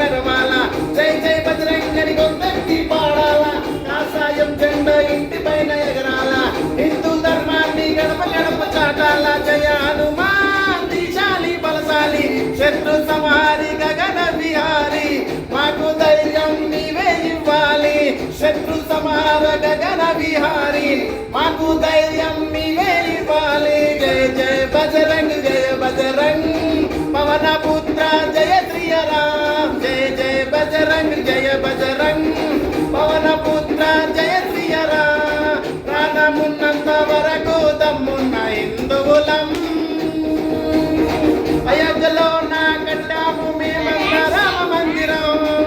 పెరవాల? జై జై బజరంగని గొంతెత్తి పాడాల? కాషాయం జెండా ఇంటి పైన ఎగరాల? హిందూ ధర్మాన్ని గడప గడప చాటాల? జయ హనుమాన్ దిశాలి బలశాలి శత్రు సవారి గగన విహారి. మాకు ధైర్యం నీవే ఇవ్వాలి. శత్రు సమార గగన విహారి. మాకు ధైర్యం నీవే ఇవ్వాలి. జయ జయ బజరంగ్ జయ బజరంగ్. పవనపు